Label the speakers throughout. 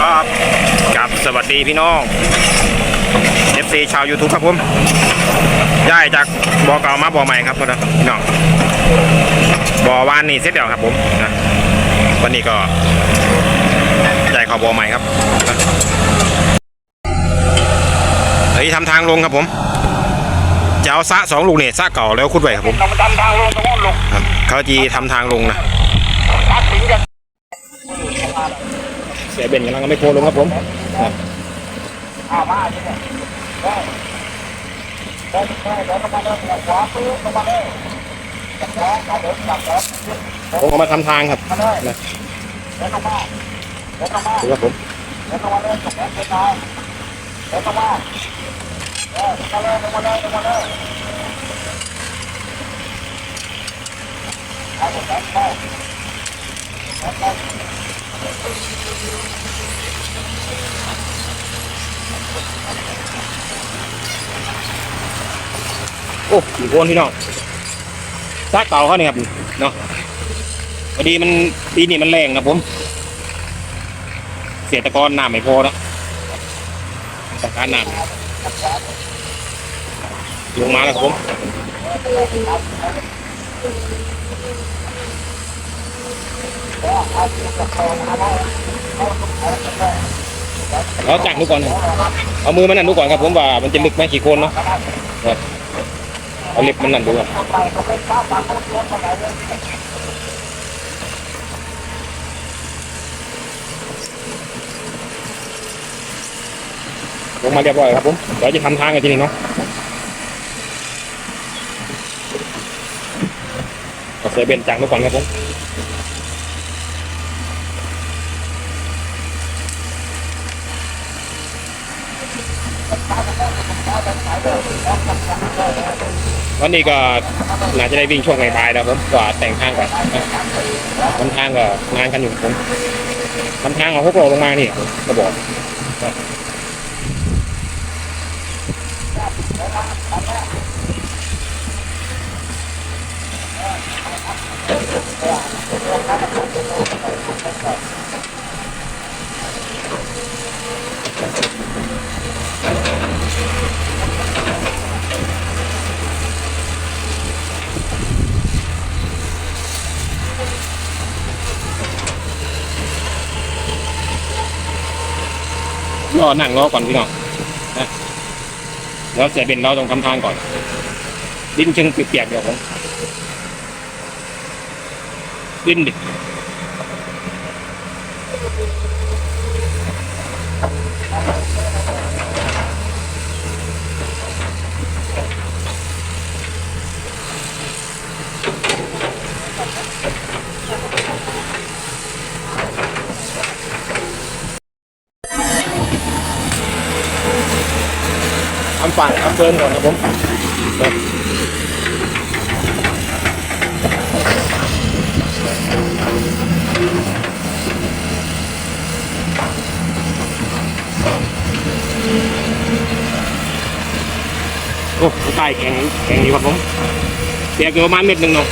Speaker 1: ครับกับสวัสดีพี่น้อง FC ชาว YouTube ครับผมย้ายจากบ่อเก่ามาบ่อใหม่ครับพี่น้องบ่อวานนี่เสร็จแล้วครับผมนะวันนี้ก็ย้ายเข้าบ่อใหม่ครับเฮ้ยทำทางลงครับผมจะเอาซะสองลูกเนี่ยซะเก่าแล้วคุดไว้ครับผม
Speaker 2: เรามาทำทางลงตรงนู้นลง
Speaker 1: ครับเขาจีทำทางลงนะ
Speaker 2: ตัด สี
Speaker 1: ยเบนกำลังไม่โคลงครับผม
Speaker 2: อามาที่เนี่ยได้ได้ได้เดินลงมาเลยหัวขวาปื้ลงมาเลยจับแล้วจับเดินจับแล้ว
Speaker 1: ผมเอามาทำทางครับ
Speaker 2: มาเลย
Speaker 1: นะ
Speaker 2: เดินลงมาเดินลงมา
Speaker 1: ดูครับผม
Speaker 2: เดินลงมาเลยตกแล้วเดินทางเดินลงมาเออมาเลยมาเลยมาเลยเอาผมแล้วเข้า
Speaker 1: โอ้กี่คนพี่น้องซากเก่าเขาเนี่ยครับเนาะพอดีมันปีนี้มันแรงนะผม เสียตะกอนน้ำไม่พอแล้วสการน้ำลงมาแล้วครับผมเราจักดูก่อน เอามือมันนั่นดูก่อนครับผมว่ามันจะลึกไหมกี่คนเนาะครับ เอาเล็บมันนั่นดูก่อนลงมาเรียบร้อยครับผมเดี๋ยวจะทำทางกันทีนี้เนาะก็เสียเบนจังดูก่อนครับผม วันนี้ก็น่าจะได้วิ่งช่วงบ่ายๆแล้วผมก็แต่งทางก่อนทำทางก็งานกันอยู่ผมทำทางเอาพวกเราลงมานี่ก็บอก รอนั่งรอก่อนพี่น้องนะแล้วเสียเป็นเราต้องทำทางก่อน ดินเชิงเปียกๆเดี๋ยวผมดินดิ เฟิร์นก่อนนะผมนะโอ้ใต้แข็งแข็งอยู่ครับผมเสียเกือบประมาณเม็ดหนึ่งเนาะ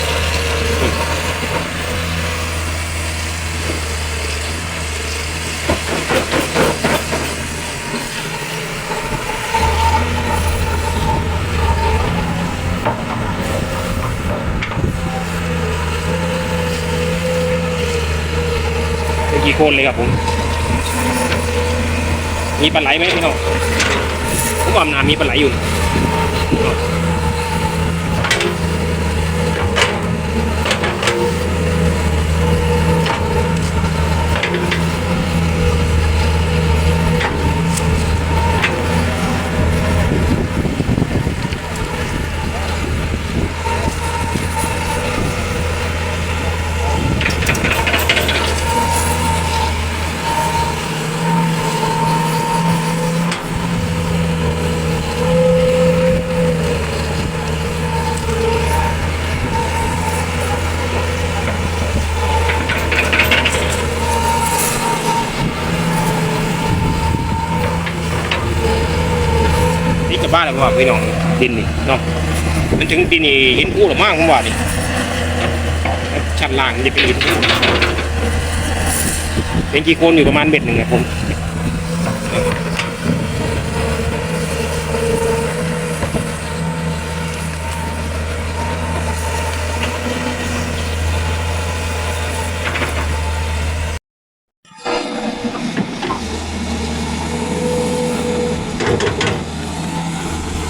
Speaker 1: เป็นกี่คนเลยครับผม มีปลาไหลไหมพี่น้องผมว่าน้ำมีปลาไหลอยู่ ม้าแล้วว่าพี่น้องดินนี่เนาะมันถึงดินนี่หินพูหรือมั่งผมว่านี่ชั้นล่างจะเป็นหินพูเป็นกี่คนอยู่ประมาณเม็ดหนึ่งอะผม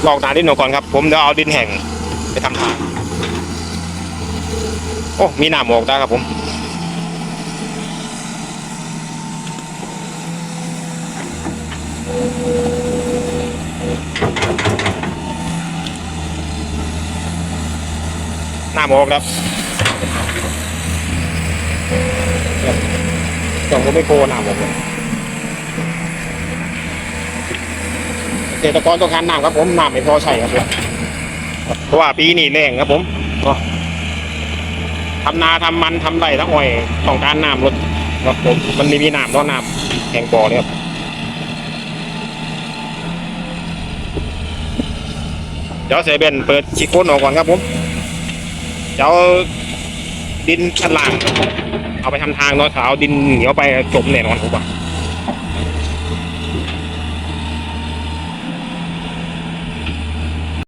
Speaker 1: ลอกหนาดินออกก่อนครับ ผมเดี๋ยวเอาดินแห้งไปทำทางโอ้มีหน้ำออกได้ครับผมหน้ำออกครับจ่องผมไม่โคหน้ำออกเลย เกษตรกรต้องการน้ำครับผมน้ำไม่พอใช้ครับผมเพราะว่าปีนี้แรงครับผมก็ทำนาทำมันทำไรทั้งอ้อยต้องการน้ำลดครับผมมันไม่มีน้ำต้องน้ำแห่งบ่อเลยครับเดี๋ยวเซเบนเปิดชิโคนออกก่อนครับผมเดี๋ยวดินชั้นล่าง เอาไปทำทางเนาะถ้าเอาดินเหนียวไปจมแน่นอนผมว่า